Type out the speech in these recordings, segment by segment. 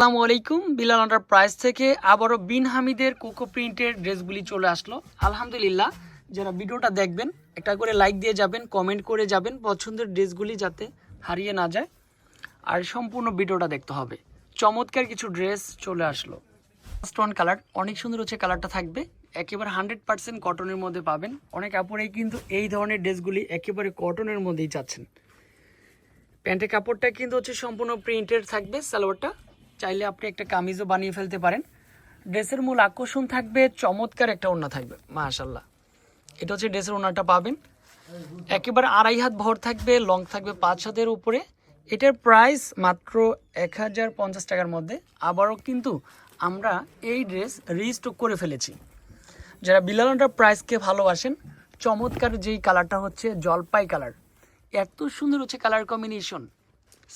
আসসালামু আলাইকুম। বিলাল প্রাইস থেকে আবারও বিন হামিদের কোকো প্রিন্টের ড্রেসগুলি চলে আসলো। আলহামদুলিল্লাহ, যারা ভিডিওটা দেখবেন, একটা করে লাইক দিয়ে যাবেন কমেন্ট করে যাবেন, পছন্দের ড্রেসগুলি যাতে হারিয়ে না যায়। আর সম্পূর্ণ ভিডিওটা দেখতে হবে। চমৎকার কিছু ড্রেস চলে আসলো। স্টোন কালার অনেক সুন্দর হচ্ছে কালারটা থাকবে। একেবারে হান্ড্রেড পার্সেন্ট কটনের মধ্যে পাবেন। অনেক আপুরেই কিন্তু এই ধরনের ড্রেসগুলি একেবারে কটনের মধ্যেই চাচ্ছেন। প্যান্টের কাপড়টা কিন্তু হচ্ছে সম্পূর্ণ প্রিন্টেড থাকবে, সালোয়ারটা। চাইলে আপনি একটা কামিজও বানিয়ে ফেলতে পারেন। ড্রেসের মূল আকর্ষণ থাকবে, চমৎকার একটা ওড়না থাকবে মাশাল্লাহ এটা হচ্ছে ড্রেসের ওড়নাটা পাবেন। একেবারে আড়াই হাত ভর থাকবে লং থাকবে পাঁচ হাতের উপরে। এটার প্রাইস মাত্র এক হাজার পঞ্চাশ টাকার মধ্যে। আবারও কিন্তু আমরা এই ড্রেস রিস্টক করে ফেলেছি। যারা বিলালন্টার প্রাইসকে ভালোবাসেন, চমৎকার যেই কালারটা হচ্ছে জলপাই কালার। এত সুন্দর হচ্ছে কালার কম্বিনেশন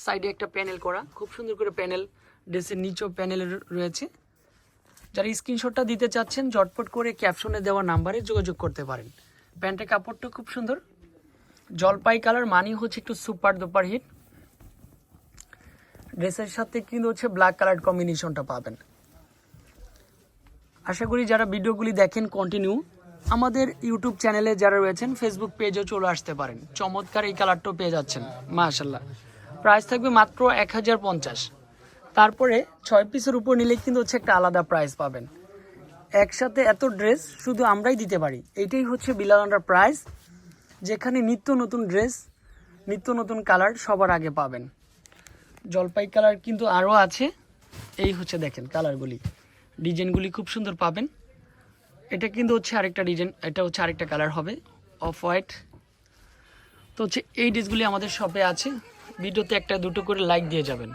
সাইডে একটা প্যানেল করা, খুব সুন্দর করে প্যানেল ড্রেসের নিচেও প্যানেল রয়েছে। যারা স্ক্রিনশটটা দিতে চাচ্ছেন, ঝটপট করে ক্যাপশনে দেওয়া নাম্বারে যোগাযোগ করতে পারেন। প্যান্টের কাপড়টা খুব সুন্দর। জলপাই কালার মানি হচ্ছে একটু সুপার দুপার হিট। ড্রেসের সাথে কিন্তু হচ্ছে ব্ল্যাক কালার কম্বিনেশনটা পাবেন। আশা করি যারা ভিডিওগুলি দেখেন কন্টিনিউ আমাদের ইউটিউব চ্যানেলে যারা রয়েছেন ফেসবুক পেজেও চলে আসতে পারেন। চমৎকার এই কালারটাও পেয়ে যাচ্ছেন। মাশাল্লাহ প্রাইস থাকবে মাত্র এক হাজার পঞ্চাশ। তারপরে ছয় পিসের উপর নিলে কিন্তু হচ্ছে একটা আলাদা প্রাইস পাবেন। একসাথে এত ড্রেস শুধু আমরাই দিতে পারি। এটাই হচ্ছে বিলাল আন্ডার প্রাইস যেখানে নিত্য নতুন ড্রেস নিত্য নতুন কালার সবার আগে পাবেন। জলপাই কালার কিন্তু আরও আছে। এই হচ্ছে দেখেন কালারগুলি ডিজাইনগুলি খুব সুন্দর পাবেন। এটা কিন্তু হচ্ছে আরেকটা ডিজাইন এটা হচ্ছে আরেকটা কালার হবে অফ হোয়াইট তো হচ্ছে এই ড্রেসগুলি আমাদের শপে আছে। ভিডিওতে একটা দুটো করে লাইক দিয়ে যাবেন।